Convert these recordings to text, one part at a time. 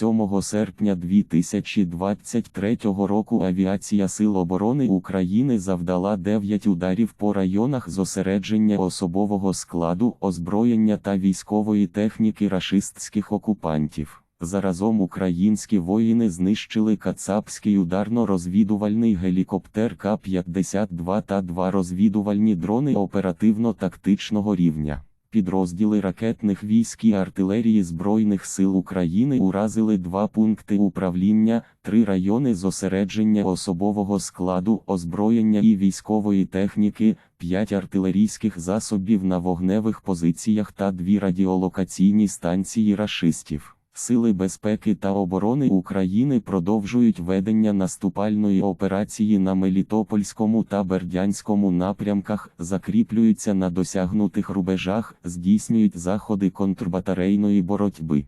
7 серпня 2023 року авіація Сил оборони України завдала 9 ударів по районах зосередження особового складу, озброєння та військової техніки рашистських окупантів. Заразом українські воїни знищили кацапський ударно-розвідувальний гелікоптер К-52 та два розвідувальні дрони оперативно-тактичного рівня. Підрозділи ракетних військ і артилерії Збройних сил України уразили два пункти управління, три райони зосередження особового складу, озброєння і військової техніки, п'ять артилерійських засобів на вогневих позиціях та дві радіолокаційні станції рашистів. Сили безпеки та оборони України продовжують ведення наступальної операції на Мелітопольському та Бердянському напрямках, закріплюються на досягнутих рубежах, здійснюють заходи контрбатарейної боротьби.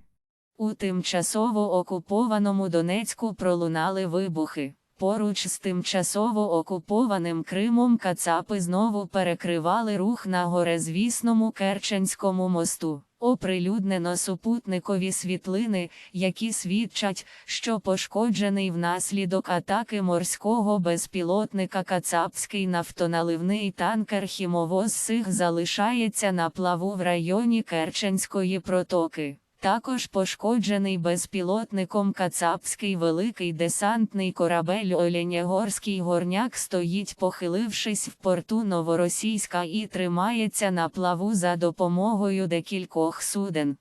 У тимчасово окупованому Донецьку пролунали вибухи. Поруч з тимчасово окупованим Кримом Кацапи знову перекривали рух на горезвісному Керченському мосту. Оприлюднено супутникові світлини, які свідчать, що пошкоджений внаслідок атаки морського безпілотника Кацапський нафтоналивний танкер Хімовоз Сих залишається на плаву в районі Керченської протоки. Також пошкоджений безпілотником Кацапський великий десантний корабель Оленєгорський горняк стоїть, похилившись в порту Новоросійська і тримається на плаву за допомогою декількох суден.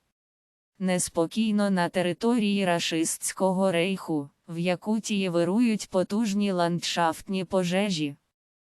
Неспокійно на території рашистського рейху, в Якутії вирують потужні ландшафтні пожежі.